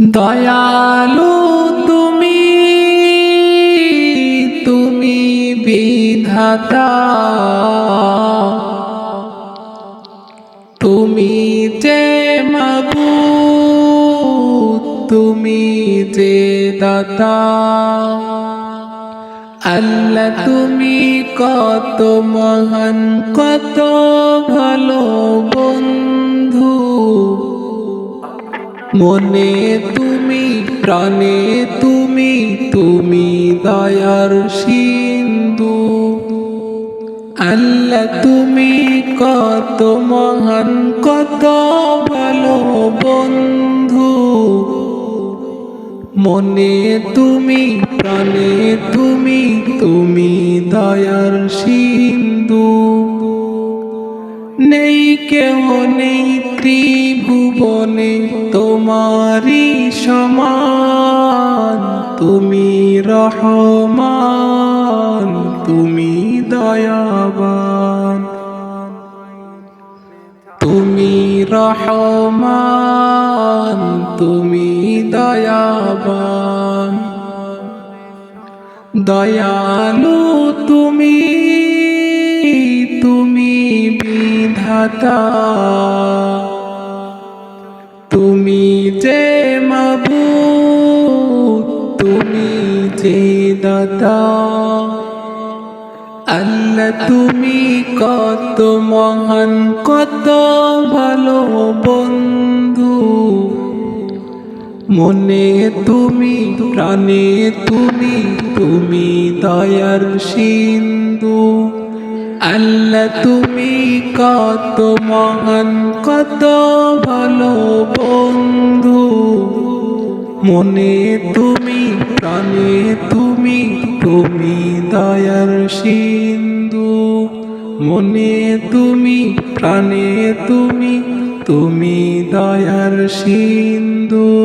দয়ালু তুমি তুমি বিধাতা। তুমি যে মাবু তুমি যে দাতা। আল্লাহ তুমি কত মহান, কত ভালো। মনে তুমি, প্রাণে তুমি তুমি দয়ার সিন্ধু। আল্লাহ তুমি কত মহান, কত ভালো বন্ধু। মনে তুমি, প্রাণে তুমি তুমি দয়ার সিন্ধু। নেই কেউ নেই ত্রিভুবনে তোমারি সমান। তুমি রহমান, তুমি দয়াবান। তুমি রহমান, তুমি দয়াবান। দয়ালু তুমি তুমি বিধাতা তুমি যে মাবু তুমি যে দাতা। আল্লাহ, তুমি কত মহান, কত ভালো বন্ধু। মনে তুমি, প্রাণে তুমি তুমি দয়ার সিন্ধু। আল্লাহ, তুমি কত মহান, কত ভালো বন্ধু। মনে তুমি, প্রাণে তুমি তুমি দয়ার সিন্ধু। মনে তুমি, প্রাণে তুমি তুমি দয়ার সিন্ধু।